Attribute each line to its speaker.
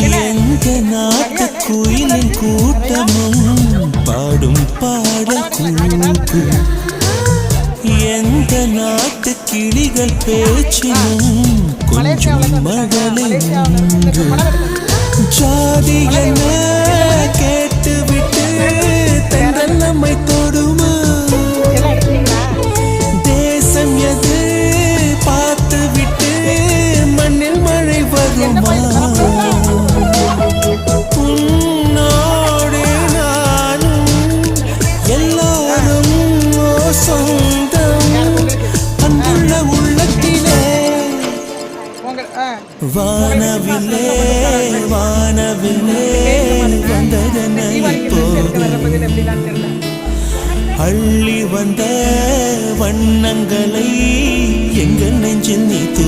Speaker 1: எங்க நாட்டு குயிலின் கூட்டமும் பாடும் பாடல் கூட்டு எந்த நாட்டு கிளிகள் பேச்சினும் கொஞ்சம் உண்டு ஜாதி என்ன? சொந்தம் அன்புள்ள உள்ளத்திலே. வானவிலே வானவிலே வந்ததென இப்போது? அள்ளி வந்த வண்ணங்களை எங்கள் நெஞ்சில் நீ தூ